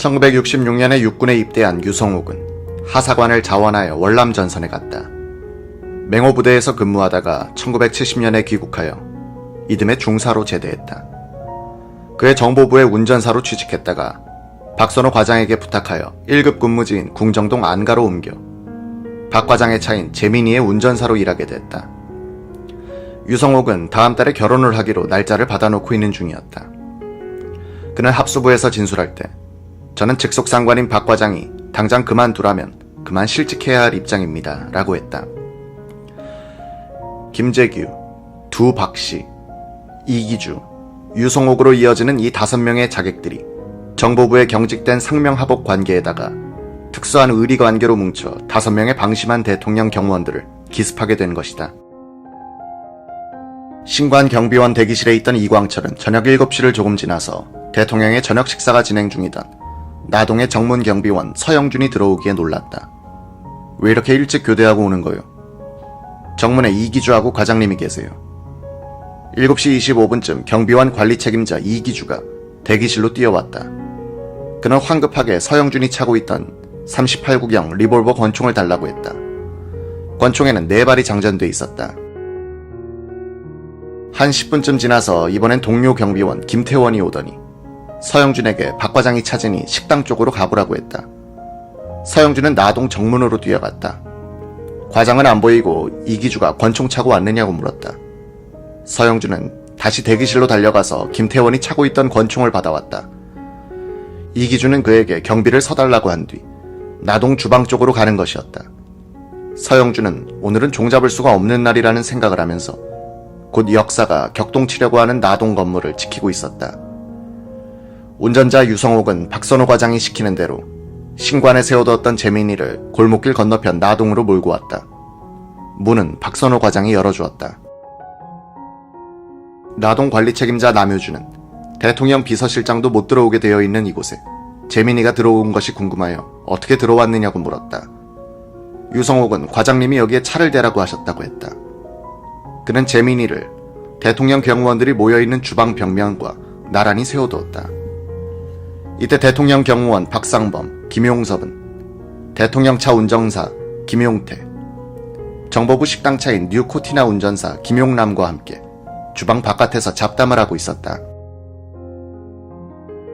1966년에 육군에 입대한 유성옥은 하사관을 자원하여 월남 전선에 갔다. 맹호 부대에서 근무하다가 1970년에 귀국하여 이듬해 중사로 제대했다. 그의 정보부의 운전사로 취직했다가 박선호 과장에게 부탁하여 1급 근무지인 궁정동 안가로 옮겨 박 과장의 차인 재민이의 운전사로 일하게 됐다. 유성옥은 다음 달에 결혼을 하기로 날짜를 받아놓고 있는 중이었다. 그는 합수부에서 진술할 때 저는 직속 상관인 박 과장이 당장 그만두라면 그만 실직해야 할 입장입니다. 라고 했다. 김재규, 두 박씨, 이기주, 유성옥으로 이어지는 이 다섯 명의 자객들이 정보부에 경직된 상명하복 관계에다가 특수한 의리 관계로 뭉쳐 다섯 명의 방심한 대통령 경무원들을 기습하게 된 것이다. 신관 경비원 대기실에 있던 이광철은 저녁 7시를 조금 지나서 대통령의 저녁 식사가 진행 중이던 나동의 정문 경비원 서영준이 들어오기에 놀랐다. 왜 이렇게 일찍 교대하고 오는 거요? 정문에 이기주하고 과장님이 계세요. 7시 25분쯤 경비원 관리 책임자 이기주가 대기실로 뛰어왔다. 그는 황급하게 서영준이 차고 있던 38구경 리볼버 권총을 달라고 했다. 권총에는 네 발이 장전돼 있었다. 한 10분쯤 지나서 이번엔 동료 경비원 김태원이 오더니 서영준에게 박 과장이 찾으니 식당 쪽으로 가보라고 했다. 서영준은 나동 정문으로 뛰어갔다. 과장은 안 보이고 이기주가 권총 차고 왔느냐고 물었다. 서영준은 다시 대기실로 달려가서 김태원이 차고 있던 권총을 받아왔다. 이기주는 그에게 경비를 서달라고 한 뒤 나동 주방 쪽으로 가는 것이었다. 서영준은 오늘은 종잡을 수가 없는 날이라는 생각을 하면서 곧 역사가 격동치려고 하는 나동 건물을 지키고 있었다. 운전자 유성옥은 박선호 과장이 시키는 대로 신관에 세워두었던 재민이를 골목길 건너편 나동으로 몰고 왔다. 문은 박선호 과장이 열어주었다. 나동 관리 책임자 남효주는 대통령 비서실장도 못 들어오게 되어 있는 이곳에 재민이가 들어온 것이 궁금하여 어떻게 들어왔느냐고 물었다. 유성옥은 과장님이 여기에 차를 대라고 하셨다고 했다. 그는 재민이를 대통령 경무원들이 모여있는 주방 벽면과 나란히 세워두었다. 이때 대통령 경무원 박상범, 김용섭은 대통령 차 운전사 김용태, 정보부 식당차인 뉴코티나 운전사 김용남과 함께 주방 바깥에서 잡담을 하고 있었다.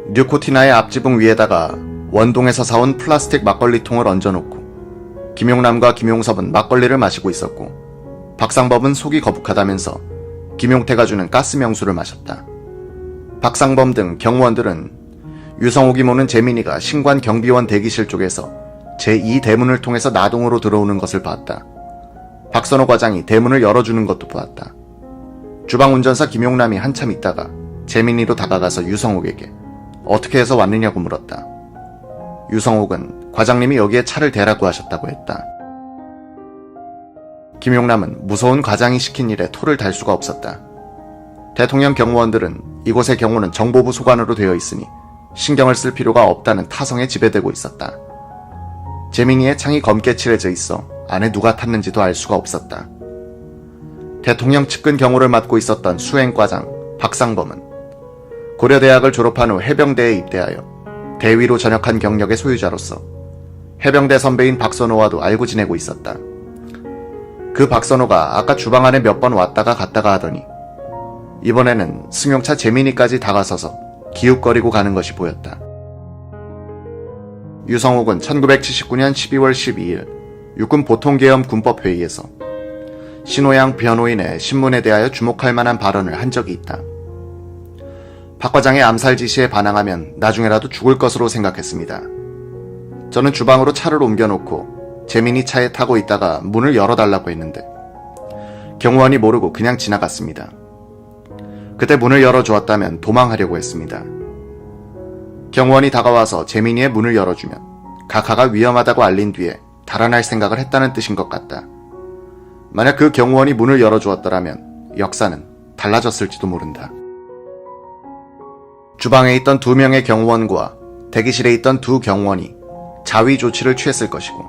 뉴코티나의 앞지붕 위에다가 원동에서 사온 플라스틱 막걸리 통을 얹어놓고 김용남과 김용섭은 막걸리를 마시고 있었고 박상범은 속이 거북하다면서 김용태가 주는 가스 명수를 마셨다. 박상범 등 경무원들은 유성옥이 모는 재민이가 신관 경비원 대기실 쪽에서 제2 대문을 통해서 나동으로 들어오는 것을 봤다. 박선호 과장이 대문을 열어주는 것도 보았다. 주방 운전사 김용남이 한참 있다가 재민이로 다가가서 유성옥에게 어떻게 해서 왔느냐고 물었다. 유성옥은 과장님이 여기에 차를 대라고 하셨다고 했다. 김용남은 무서운 과장이 시킨 일에 토를 달 수가 없었다. 대통령 경무원들은 이곳의 경우는 정보부 소관으로 되어 있으니 신경을 쓸 필요가 없다는 타성에 지배되고 있었다. 재민이의 창이 검게 칠해져 있어 안에 누가 탔는지도 알 수가 없었다. 대통령 측근 경호를 맡고 있었던 수행과장 박상범은 고려대학을 졸업한 후 해병대에 입대하여 대위로 전역한 경력의 소유자로서 해병대 선배인 박선호와도 알고 지내고 있었다. 그 박선호가 아까 주방 안에 몇 번 왔다가 갔다가 하더니 이번에는 승용차 재민이까지 다가서서 기웃거리고 가는 것이 보였다. 유성옥은 1979년 12월 12일 육군 보통계엄 군법회의에서 신호양 변호인의 신문에 대하여 주목할 만한 발언을 한 적이 있다. 박 과장의 암살 지시에 반항하면 나중에라도 죽을 것으로 생각했습니다. 저는 주방으로 차를 옮겨놓고 재민이 차에 타고 있다가 문을 열어달라고 했는데 경호원이 모르고 그냥 지나갔습니다. 그때 문을 열어주었다면 도망하려고 했습니다. 경호원이 다가와서 재민이의 문을 열어주면 가카가 위험하다고 알린 뒤에 달아날 생각을 했다는 뜻인 것 같다. 만약 그 경호원이 문을 열어주었더라면 역사는 달라졌을지도 모른다. 주방에 있던 두 명의 경호원과 대기실에 있던 두 경호원이 자위 조치를 취했을 것이고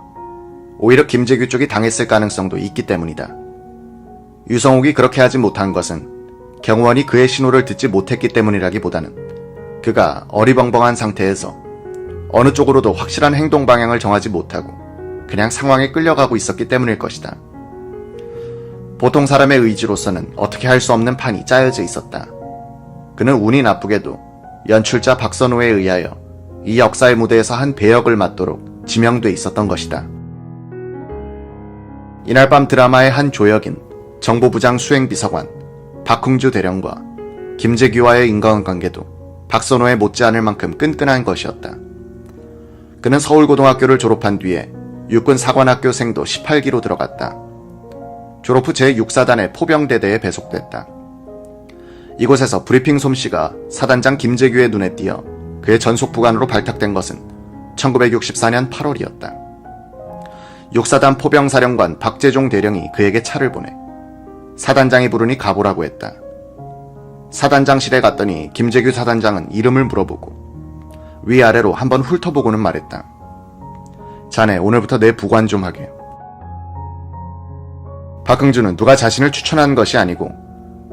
오히려 김재규 쪽이 당했을 가능성도 있기 때문이다. 유성욱이 그렇게 하지 못한 것은 경호원이 그의 신호를 듣지 못했기 때문이라기보다는 그가 어리벙벙한 상태에서 어느 쪽으로도 확실한 행동 방향을 정하지 못하고 그냥 상황에 끌려가고 있었기 때문일 것이다. 보통 사람의 의지로서는 어떻게 할 수 없는 판이 짜여져 있었다. 그는 운이 나쁘게도 연출자 박선호에 의하여 이 역사의 무대에서 한 배역을 맡도록 지명돼 있었던 것이다. 이날 밤 드라마의 한 조역인 정보부장 수행비서관 박흥주 대령과 김재규와의 인간관계도 박선호에 못지않을 만큼 끈끈한 것이었다. 그는 서울고등학교를 졸업한 뒤에 육군 사관학교 생도 18기로 들어갔다. 졸업 후 제6사단의 포병대대에 배속됐다. 이곳에서 브리핑 솜씨가 사단장 김재규의 눈에 띄어 그의 전속 부관으로 발탁된 것은 1964년 8월이었다. 6사단 포병사령관 박재종 대령이 그에게 차를 보내 사단장이 부르니 가보라고 했다. 사단장실에 갔더니 김재규 사단장은 이름을 물어보고 위아래로 한번 훑어보고는 말했다. 자네 오늘부터 내 부관 좀 하게. 박흥주는 누가 자신을 추천한 것이 아니고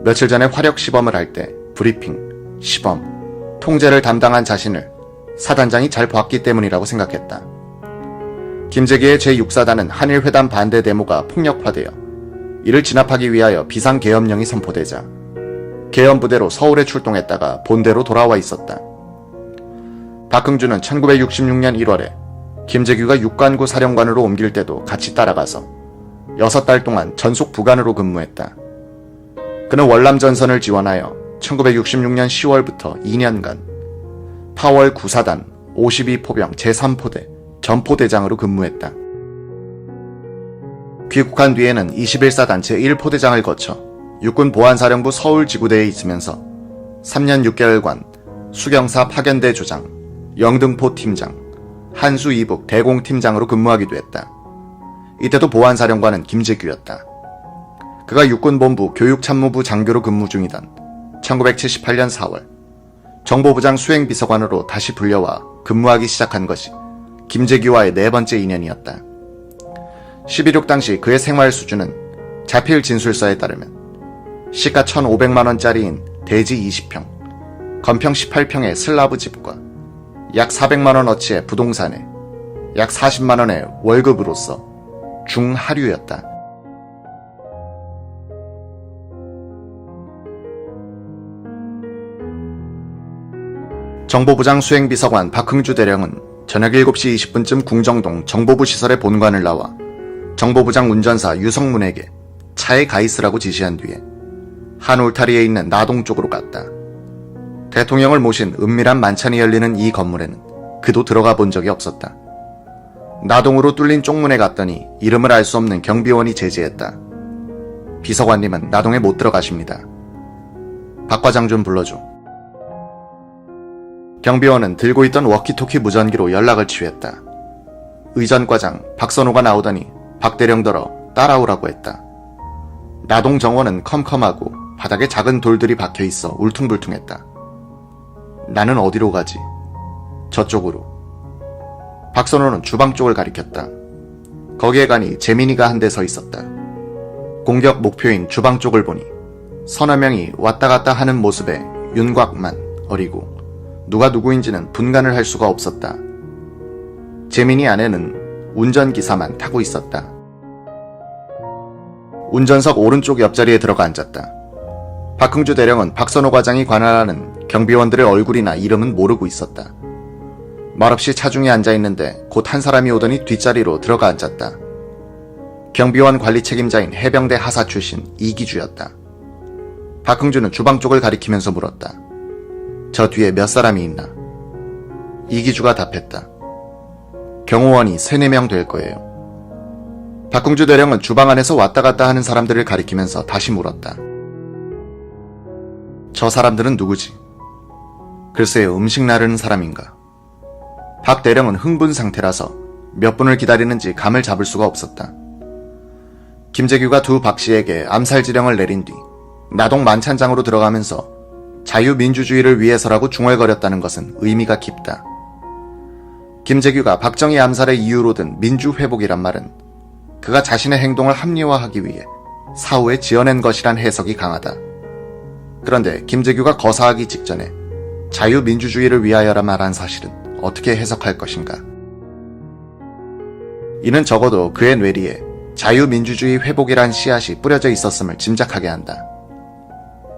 며칠 전에 화력 시범을 할 때 브리핑, 시범, 통제를 담당한 자신을 사단장이 잘 봤기 때문이라고 생각했다. 김재기의 제6사단은 한일회담 반대 데모가 폭력화되어 이를 진압하기 위하여 비상계엄령이 선포되자 계엄부대로 서울에 출동했다가 본대로 돌아와 있었다. 박흥주는 1966년 1월에 김재규가 육관구 사령관으로 옮길 때도 같이 따라가서 6달 동안 전속 부관으로 근무했다. 그는 월남 전선을 지원하여 1966년 10월부터 2년간 8월 9사단 52포병 제3포대 전포대장으로 근무했다. 귀국한 뒤에는 21사단 제1포대장을 거쳐 육군 보안사령부 서울지구대에 있으면서 3년 6개월간 수경사 파견대 조장, 영등포 팀장, 한수 이북 대공 팀장으로 근무하기도 했다. 이때도 보안사령관은 김재규였다. 그가 육군본부 교육참모부 장교로 근무 중이던 1978년 4월 정보부장 수행비서관으로 다시 불려와 근무하기 시작한 것이 김재규와의 네 번째 인연이었다. 11.6 당시 그의 생활 수준은 자필 진술서에 따르면 시가 1,500만원짜리인 대지 20평, 건평 18평의 슬라브 집과 약 400만원어치의 부동산에 약 40만원의 월급으로서 중하류였다. 정보부장 수행비서관 박흥주 대령은 저녁 7시 20분쯤 궁정동 정보부 시설의 본관을 나와 정보부장 운전사 유성문에게 차에 가 있으라고 지시한 뒤에 한 울타리에 있는 나동 쪽으로 갔다. 대통령을 모신 은밀한 만찬이 열리는 이 건물에는 그도 들어가 본 적이 없었다. 나동으로 뚫린 쪽문에 갔더니 이름을 알 수 없는 경비원이 제지했다. 비서관님은 나동에 못 들어가십니다. 박 과장 좀 불러줘. 경비원은 들고 있던 워키토키 무전기로 연락을 취했다. 의전과장 박선호가 나오더니 박대령더러 따라오라고 했다. 나동 정원은 컴컴하고 바닥에 작은 돌들이 박혀 있어 울퉁불퉁했다. 나는 어디로 가지? 저쪽으로. 박선호는 주방 쪽을 가리켰다. 거기에 가니 재민이가 한 대 서 있었다. 공격 목표인 주방 쪽을 보니 서너 명이 왔다 갔다 하는 모습에 윤곽만 어리고 누가 누구인지는 분간을 할 수가 없었다. 재민이 안에는 운전기사만 타고 있었다. 운전석 오른쪽 옆자리에 들어가 앉았다. 박흥주 대령은 박선호 과장이 관할하는 경비원들의 얼굴이나 이름은 모르고 있었다. 말없이 차중에 앉아 있는데 곧 한 사람이 오더니 뒷자리로 들어가 앉았다. 경비원 관리 책임자인 해병대 하사 출신 이기주였다. 박흥주는 주방 쪽을 가리키면서 물었다. 저 뒤에 몇 사람이 있나? 이기주가 답했다. 경호원이 세네 명 될 거예요. 박흥주 대령은 주방 안에서 왔다 갔다 하는 사람들을 가리키면서 다시 물었다. 저 사람들은 누구지? 글쎄요, 음식 나르는 사람인가? 박 대령은 흥분 상태라서 몇 분을 기다리는지 감을 잡을 수가 없었다. 김재규가 두 박 씨에게 암살 지령을 내린 뒤 나동 만찬장으로 들어가면서 자유민주주의를 위해서라고 중얼거렸다는 것은 의미가 깊다. 김재규가 박정희 암살의 이유로 든 민주회복이란 말은 그가 자신의 행동을 합리화하기 위해 사후에 지어낸 것이란 해석이 강하다. 그런데 김재규가 거사하기 직전에 자유민주주의를 위하여라 말한 사실은 어떻게 해석할 것인가? 이는 적어도 그의 뇌리에 자유민주주의 회복이란 씨앗이 뿌려져 있었음을 짐작하게 한다.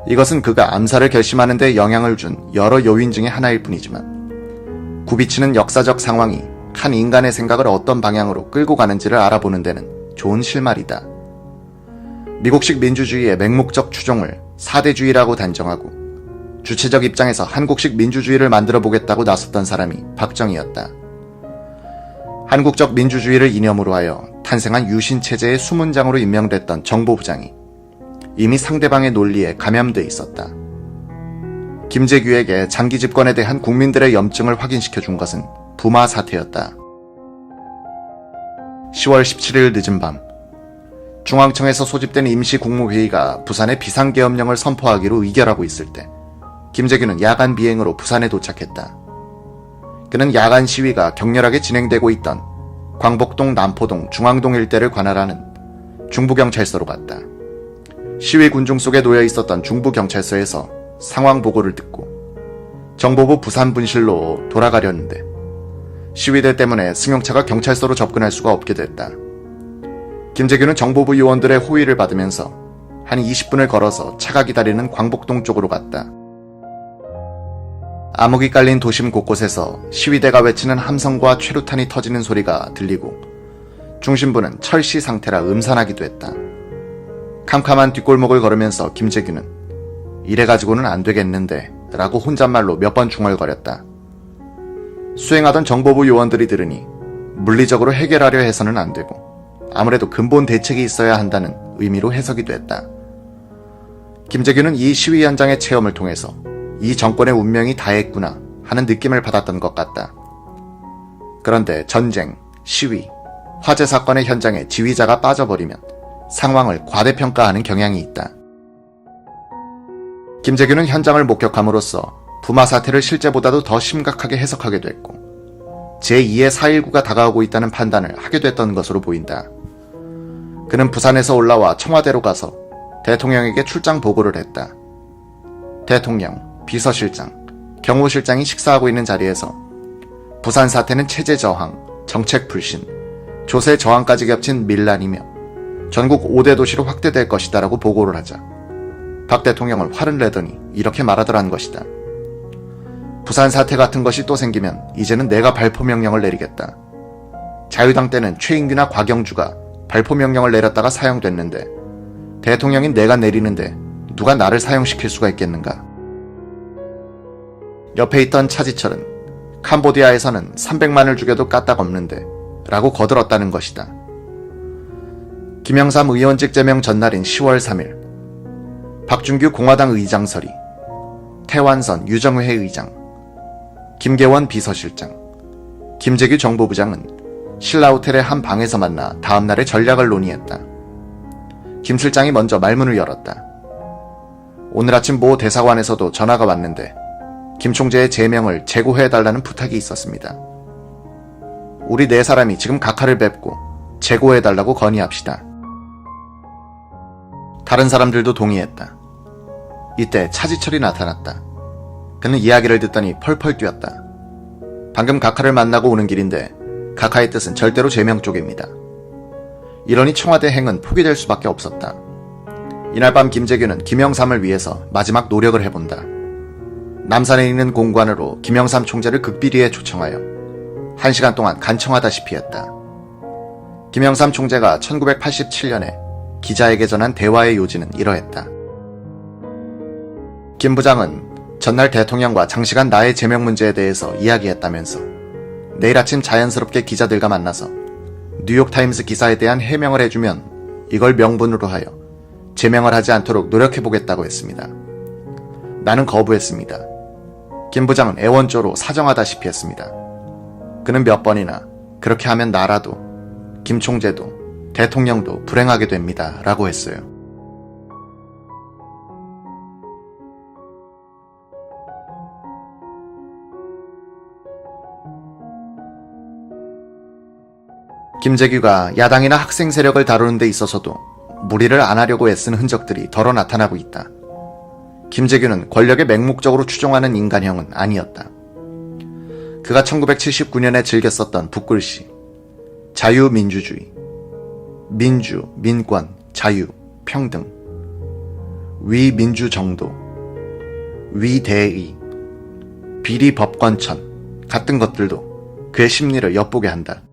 이것은 그가 암살을 결심하는 데 영향을 준 여러 요인 중의 하나일 뿐이지만 굽이치는 역사적 상황이 한 인간의 생각을 어떤 방향으로 끌고 가는지를 알아보는 데는 좋은 실마리다. 미국식 민주주의의 맹목적 추종을 사대주의라고 단정하고 주체적 입장에서 한국식 민주주의를 만들어 보겠다고 나섰던 사람이 박정희였다. 한국적 민주주의를 이념으로 하여 탄생한 유신체제의 수문장으로 임명됐던 정보부장이 이미 상대방의 논리에 감염돼 있었다. 김재규에게 장기 집권에 대한 국민들의 염증을 확인시켜 준 것은 부마 사태였다. 10월 17일 늦은 밤, 중앙청에서 소집된 임시국무회의가 부산의 비상계엄령을 선포하기로 의결하고 있을 때, 김재규는 야간 비행으로 부산에 도착했다. 그는 야간 시위가 격렬하게 진행되고 있던 광복동, 남포동, 중앙동 일대를 관할하는 중부경찰서로 갔다. 시위 군중 속에 놓여 있었던 중부경찰서에서 상황 보고를 듣고 정보부 부산 분실로 돌아가려는데 시위대 때문에 승용차가 경찰서로 접근할 수가 없게 됐다. 김재규는 정보부 요원들의 호의를 받으면서 한 20분을 걸어서 차가 기다리는 광복동 쪽으로 갔다. 암흑이 깔린 도심 곳곳에서 시위대가 외치는 함성과 최루탄이 터지는 소리가 들리고 중심부는 철시 상태라 음산하기도 했다. 캄캄한 뒷골목을 걸으면서 김재규는 이래가지고는 안 되겠는데 라고 혼잣말로 몇 번 중얼거렸다. 수행하던 정보부 요원들이 들으니 물리적으로 해결하려 해서는 안 되고 아무래도 근본 대책이 있어야 한다는 의미로 해석이 됐다. 김재규는 이 시위 현장의 체험을 통해서 이 정권의 운명이 다했구나 하는 느낌을 받았던 것 같다. 그런데 전쟁, 시위, 화재 사건의 현장에 지휘자가 빠져버리면 상황을 과대평가하는 경향이 있다. 김재규는 현장을 목격함으로써 부마 사태를 실제보다도 더 심각하게 해석하게 됐고 제2의 4.19가 다가오고 있다는 판단을 하게 됐던 것으로 보인다. 그는 부산에서 올라와 청와대로 가서 대통령에게 출장 보고를 했다. 대통령, 비서실장, 경호실장이 식사하고 있는 자리에서 부산 사태는 체제 저항, 정책 불신, 조세 저항까지 겹친 밀란이며 전국 5대 도시로 확대될 것이다라고 보고를 하자 박 대통령을 화를 내더니 이렇게 말하더라는 것이다. 부산 사태 같은 것이 또 생기면 이제는 내가 발포 명령을 내리겠다. 자유당 때는 최인규나 곽영주가 발포 명령을 내렸다가 사용됐는데 대통령인 내가 내리는데 누가 나를 사용시킬 수가 있겠는가? 옆에 있던 차지철은 캄보디아에서는 300만을 죽여도 까딱 없는데 라고 거들었다는 것이다. 김영삼 의원직 제명 전날인 10월 3일 박준규 공화당 의장설이 태완선 유정회 의장 김계원 비서실장 김재규 정보부장은 신라호텔의 한 방에서 만나 다음날의 전략을 논의했다. 김 실장이 먼저 말문을 열었다. 오늘 아침 모 대사관에서도 전화가 왔는데 김 총재의 제명을 재고해달라는 부탁이 있었습니다. 우리 네 사람이 지금 각하를 뵙고 재고해달라고 건의합시다. 다른 사람들도 동의했다. 이때 차지철이 나타났다. 그는 이야기를 듣더니 펄펄 뛰었다. 방금 각하를 만나고 오는 길인데 각하의 뜻은 절대로 제명 쪽입니다. 이러니 청와대 행은 포기될 수밖에 없었다. 이날 밤 김재규는 김영삼을 위해서 마지막 노력을 해본다. 남산에 있는 공관으로 김영삼 총재를 극비리에 초청하여 한 시간 동안 간청하다시피 했다. 김영삼 총재가 1987년에 기자에게 전한 대화의 요지는 이러했다. 김 부장은 전날 대통령과 장시간 나의 제명 문제에 대해서 이야기했다면서 내일 아침 자연스럽게 기자들과 만나서 뉴욕타임스 기사에 대한 해명을 해주면 이걸 명분으로 하여 제명을 하지 않도록 노력해보겠다고 했습니다. 나는 거부했습니다. 김 부장은 애원조로 사정하다시피 했습니다. 그는 몇 번이나 그렇게 하면 나라도 김 총재도 대통령도 불행하게 됩니다. 라고 했어요. 김재규가 야당이나 학생 세력을 다루는 데 있어서도 무리를 안 하려고 애쓴 흔적들이 덜어 나타나고 있다. 김재규는 권력에 맹목적으로 추종하는 인간형은 아니었다. 그가 1979년에 즐겼었던 북글씨, 자유민주주의, 민주, 민권, 자유, 평등, 위민주정도, 위대의, 비리법관천 같은 것들도 그의 심리를 엿보게 한다.